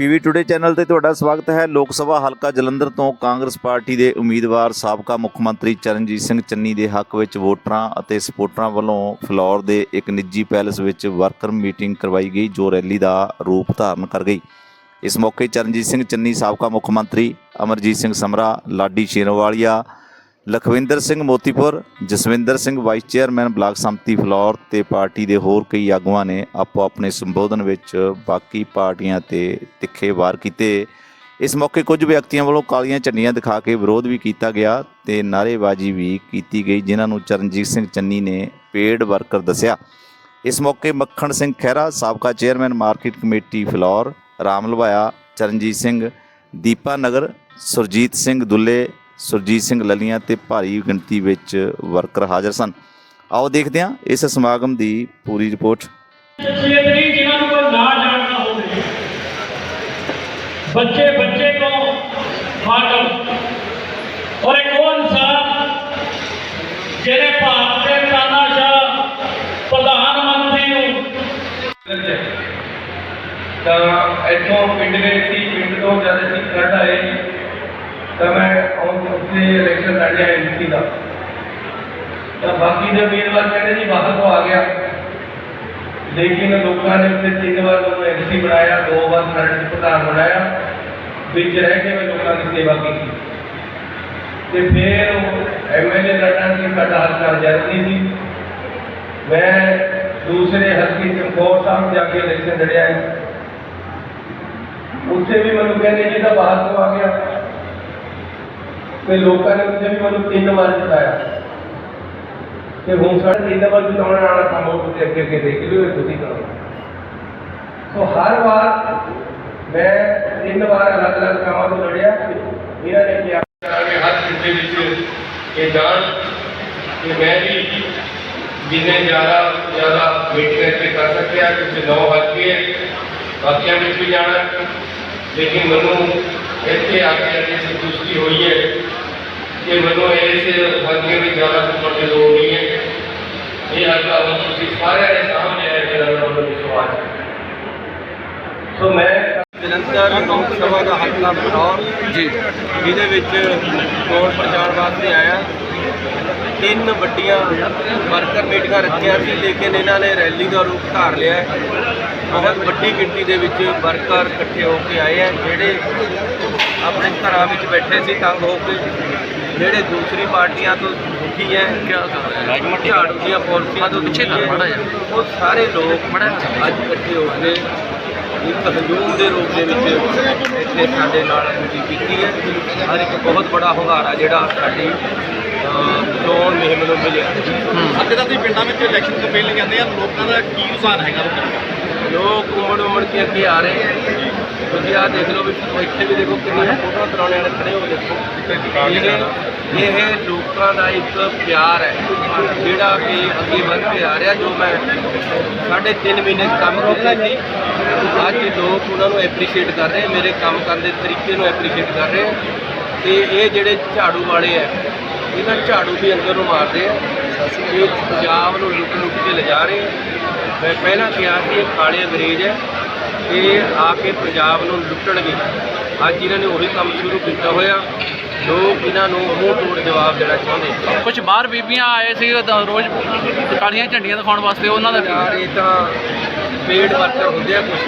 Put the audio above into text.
PV today channel ਤੇ ਤੁਹਾਡਾ ਸਵਾਗਤ ਹੈ। ਲੋਕ ਸਭਾ ਹਲਕਾ ਜਲੰਧਰ ਤੋਂ ਕਾਂਗਰਸ ਪਾਰਟੀ ਦੇ ਉਮੀਦਵਾਰ ਸਾਬਕਾ ਮੁੱਖ ਮੰਤਰੀ ਚਰਨਜੀਤ ਸਿੰਘ ਚੰਨੀ ਦੇ ਹੱਕ ਵਿੱਚ ਵੋਟਰਾਂ ਅਤੇ ਸਪੋਰਟਰਾਂ ਵੱਲੋਂ ਫਲੋਰ ਦੇ ਇੱਕ ਨਿੱਜੀ ਪੈਲੇਸ ਵਿੱਚ ਵਰਕਰ ਮੀਟਿੰਗ ਕਰਵਾਈ ਗਈ, ਜੋ ਰੈਲੀ ਦਾ ਰੂਪ ਧਾਰਨ ਕਰ ਗਈ। ਇਸ ਮੌਕੇ ਚਰਨਜੀਤ ਸਿੰਘ ਚੰਨੀ, ਸਾਬਕਾ ਮੁੱਖ ਮੰਤਰੀ Amarjit Singh Samra, Laddi Sherwalia Lakhwinder Singh Motipur, Jaswinder Singh vice chairman block ਸੰਮਤੀ ਫਲੌਰ ਤੇ ਪਾਰਟੀ ਦੇ ਹੋਰ ਕਈ ਆਗੂਆਂ ਨੇ ਆਪੋ ਆਪਣੇ ਸੰਬੋਧਨ ਵਿੱਚ ਬਾਕੀ ਪਾਰਟੀਆਂ ਤੇ ਤਿੱਖੇ ਵਾਰ ਕੀਤੇ। ਇਸ ਮੌਕੇ ਕੁਝ ਵਿਅਕਤੀਆਂ ਵੱਲੋਂ ਕਾਲੀਆਂ ਝੰਡੀਆਂ ਦਿਖਾ ਕੇ ਵਿਰੋਧ ਵੀ ਕੀਤਾ ਗਿਆ ਤੇ ਨਾਅਰੇਬਾਜ਼ੀ ਵੀ ਕੀਤੀ ਗਈ, ਜਿਨ੍ਹਾਂ ਨੂੰ ਚਰਨਜੀਤ ਸਿੰਘ ਚੰਨੀ ਨੇ ਪੇਡ ਵਰਕਰ ਦੱਸਿਆ। ਇਸ ਮੌਕੇ ਮੱਖਣ ਸਿੰਘ ਖਹਿਰਾ, ਸਾਬਕਾ chairman market committee Phillaur Ram Lawaya Charanjit Singh Deepa ਨਗਰ ਸੁਰਜੀਤ ਸਿੰਘ ਦੁੱਲੇ ਸੁਰਜੀਤ ਸਿੰਘ ਲੱਲੀਆਂ ਤੇ ਭਾਰੀ ਗਿਣਤੀ ਵਿੱਚ ਵਰਕਰ ਹਾਜ਼ਰ ਸਨ। ਆਓ ਦੇਖਦੇ ਹਾਂ ਇਸ ਸਮਾਗਮ ਦੀ ਪੂਰੀ ਰਿਪੋਰਟ। ਸ਼ਖਸੀਅਤ ਨਹੀਂ ਜਿਨ੍ਹਾਂ ਨੂੰ ਕੋਈ ਨਾ ਜਾਣਦਾ ਹੋਵੇ ਬੱਚੇ ਬੱਚੇ ਤੋਂ ਹਾਕਮ ਔਰ ਇੱਕ ਉਹ ਇਨਸਾਨ ਜਿਹੜੇ ਭਾਰਤ ਦੇ ਤਾਨਾਸ਼ਾਹ ਪ੍ਰਧਾਨ ਮੰਤਰੀ ਨੂੰ ਤਾਂ ਇੱਥੋਂ ਪਿੰਡ ਗਏ ਸੀ ਪਿੰਡ ਤੋਂ ਜਦ ਅਸੀਂ ਖੜ ਆਏ ਤਾਂ ਮੈਂ ਉਹ- ਉੱਥੇ ਇਲੈਕਸ਼ਨ ਲੜਿਆ ਐਮਸੀ ਦਾ ਤਾਂ ਬਾਕੀ ਦੇ ਉਮੀਦਵਾਰ ਕਹਿੰਦੇ ਜੀ ਬਾਹਰ ਤੋਂ ਆ ਗਿਆ ਲੇਕਿਨ ਲੋਕਾਂ ਨੇ ਉੱਥੇ ਤਿੰਨ ਵਾਰ ਮੈਨੂੰ ਐਮਸੀ ਬਣਾਇਆ ਦੋ ਵਾਰ ਖਰੜ ਪ੍ਰਧਾਨ ਬਣਾਇਆ ਵਿੱਚ ਰਹਿ ਕੇ ਮੈਂ ਲੋਕਾਂ ਦੀ ਸੇਵਾ ਕੀਤੀ ਤੇ ਫਿਰ ਐਮਐਲਏ ਲੜਨਾ ਸੀ ਸਾਡਾ ਹਲਕਾ ਜਰਨੀ ਸੀ ਮੈਂ ਦੂਸਰੇ ਹਲਕੇ ਚਮਕੌਰ ਸਾਹਿਬ ਜਾ ਕੇ ਇਲੈਕਸ਼ਨ ਲੜਿਆ ਹੈ ਉੱਥੇ ਵੀ ਮੈਨੂੰ ਕਹਿੰਦੇ ਜੀ ਤਾਂ ਬਾਹਰ ਤੋਂ ਆ ਗਿਆ ਤੇ ਲੋਕਾਂ ਨੇ ਉੱਥੇ ਵੀ ਮੈਨੂੰ ਤਿੰਨ ਵਾਰ ਜਿਤਾਇਆ ਤੇ ਹੁਣ ਸਾਡੇ ਤਿੰਨ ਵਾਰ ਜਿਤਾਉਣ ਵਾਲਾ ਕੰਮ ਉਹ ਤੇ ਅੱਗੇ ਅੱਗੇ ਦੇਖ ਲਿਓ ਇਹ ਤੁਸੀਂ ਕਰੋ ਸੋ ਹਰ ਵਾਰ ਮੈਂ ਤਿੰਨ ਵਾਰ ਅਲੱਗ-ਅਲੱਗ ਕੰਮਾਂ ਤੋਂ ਲੜਿਆ ਇਹਨਾਂ ਨੇ ਕਿਹਾ ਕਰਾਂਗੇ ਹਰ ਪਿੰਡ ਦੇ ਵਿੱਚ ਇਹ ਜਾਣ ਕਿ ਮੈਂ ਵੀ ਜਿੰਨੇ ਜ਼ਿਆਦਾ ਜ਼ਿਆਦਾ ਮੀਟਿੰਗ ਇੱਥੇ ਕਰ ਸਕਿਆ ਕਿ ਨੌ ਹਲਕੇ ਹੈ, ਬਾਕੀਆਂ ਵਿੱਚ ਵੀ ਜਾਣਾ ਲੇਕਿਨ ਮੈਨੂੰ ਇੱਥੇ ਆ ਕੇ ਅੱਜ ਸੰਤੁਸ਼ਟੀ ਹੋਈ ਹੈ ਕਿ ਮੈਨੂੰ ਇਸ ਹਲਕੇ ਵਿੱਚ ਜ਼ਿਆਦਾ ਘੁੰਮਣ ਦੀ ਲੋੜ ਨਹੀਂ ਹੈ। ਇਹ ਹਲਕਾ ਹੁਣ ਤੁਸੀਂ ਸਾਰਿਆਂ ਦੇ ਸਾਹਮਣੇ ਹੈ ਜਿਹੜਾ ਮੈਨੂੰ ਵਿਸ਼ਵਾਸ ਹੈ ਸੋ ਮੈਂ ਜਲੰਧਰ ਲੋਕ ਸਭਾ ਦਾ ਹਲਕਾ ਬਲੌਰ ਜੀ। ਜਿਹਦੇ ਵਿੱਚ ਚੋਣ ਪ੍ਰਚਾਰ ਵਾਸਤੇ ਆਇਆ। ਤਿੰਨ ਵੱਡੀਆਂ ਵਰਕਰ ਮੀਟਿੰਗਾਂ ਰੱਖੀਆਂ ਸੀ ਲੇਕਿਨ ਇਹਨਾਂ ਨੇ ਰੈਲੀ ਦਾ ਰੂਪ ਧਾਰ ਲਿਆ ਹੈ। ਬਹੁਤ ਵੱਡੀ ਗਿਣਤੀ ਦੇ ਵਿੱਚ ਵਰਕਰ ਇਕੱਠੇ ਹੋ ਕੇ ਆਏ ਆ ਜਿਹੜੇ ਆਪਣੇ ਘਰਾਂ ਵਿੱਚ ਬੈਠੇ ਸੀ ਤੰਗ ਹੋ ਕੇ ਜਿਹੜੇ ਦੂਸਰੀ ਪਾਰਟੀਆਂ ਤੋਂ ਦੁਖੀ ਹੈ ਝਾੜੂ ਦੀਆਂ ਪਾਲਿਸੀਆਂ ਤੋਂ ਉਹ ਸਾਰੇ ਲੋਕ ਅੱਜ ਇਕੱਠੇ ਹੋ ਕੇ ਇੱਕ ਹਜੂਮ ਦੇ ਰੂਪ ਦੇ ਵਿੱਚ ਇੱਥੇ ਸਾਡੇ ਨਾਲ ਪੂਰੀ ਕੀਤੀ ਹੈ। ਹਰ ਇੱਕ ਬਹੁਤ ਬੜਾ ਹੁੰਗਾਰਾ ਜਿਹੜਾ ਸਾਡੀ ਚੋਣ ਮੁਹਿੰਮ ਨੂੰ ਮਿਲਿਆ। ਅੱਗੇ ਤਾਂ ਤੁਸੀਂ ਪਿੰਡਾਂ ਵਿੱਚ ਇਲੈਕਸ਼ਨ ਕੈਂਪੇਨ ਲਈ ਜਾਂਦੇ ਆ ਲੋਕਾਂ ਦਾ ਕੀ ਰੁਝਾਨ ਹੈਗਾ ਲੋਕ ਉਮੜ ਉਮੜ ਕੇ ਅੱਗੇ ਆ ਰਹੇ ਹੈ ਤੁਸੀਂ ਆਹ ਦੇਖ ਲਓ ਵੀ ਇੱਥੇ ਵੀ ਦੇਖੋ ਕਿੰਨੀਆਂ ਫੋਟੋਆਂ ਕਰਾਉਣੇ ਵਾਲੇ ਖੜੇ ਹੋ ਦੇਖੋ। ਇਹ ਲੋਕਾਂ ਦਾ ਇੱਕ ਪਿਆਰ ਹੈ, ਜਿਹੜਾ ਕਿ ਅੱਗੇ ਵੱਧ ਕੇ ਆ ਰਿਹਾ, ਜੋ ਮੈਂ ਸਾਢੇ ਤਿੰਨ ਮਹੀਨੇ 'ਚ ਕੰਮ ਕੀਤਾ ਸੀ। ਅੱਜ ਲੋਕ ਉਹਨਾਂ ਨੂੰ ਐਪਰੀਸ਼ੀਏਟ ਕਰ ਰਹੇ, ਮੇਰੇ ਕੰਮ ਕਰਨ ਦੇ ਤਰੀਕੇ ਨੂੰ ਐਪਰੀਸ਼ੀਏਟ ਕਰ ਰਹੇ ਤੇ ਇਹ ਜਿਹੜੇ ਝਾੜੂ ਵਾਲੇ ਆ, ਇਹਨਾਂ ਝਾੜੂ ਵੀ ਅੰਦਰ ਨੂੰ ਮਾਰਦੇ ਆ। ਇਹ ਪੰਜਾਬ ਨੂੰ ਲੁੱਟ ਲੁੱਟ ਕੇ ਲਿਜਾ ਰਹੇ ਮੈਂ ਪਹਿਲਾਂ ਕਿਹਾ ਸੀ, ਇਹ ਕਾਲੇ ਅੰਗਰੇਜ਼ ਹੈ ਇਹ ਆ ਕੇ ਪੰਜਾਬ ਨੂੰ ਲੁੱਟਣਗੇ। ਅੱਜ ਇਹਨਾਂ ਨੇ ਉਹੀ ਕੰਮ ਸ਼ੁਰੂ ਕੀਤਾ ਹੋਇਆ। ਲੋਕ ਇਹਨਾਂ ਨੂੰ ਮੂੰਹ ਤੋੜ ਜਵਾਬ ਦੇਣਾ ਚਾਹੁੰਦੇ। ਕੁਝ ਬਾਹਰ ਬੀਬੀਆਂ ਆਏ ਸੀ ਤਾਂ ਰੋਜ਼ ਕਾਲੀਆਂ ਝੰਡੀਆਂ ਦਿਖਾਉਣ ਵਾਸਤੇ ਉਹਨਾਂ ਦਾ ਯਾਰ ਇਹ ਤਾਂ ਪੇਡ ਵਰਕਰ ਹੁੰਦੇ ਆ ਕੁਝ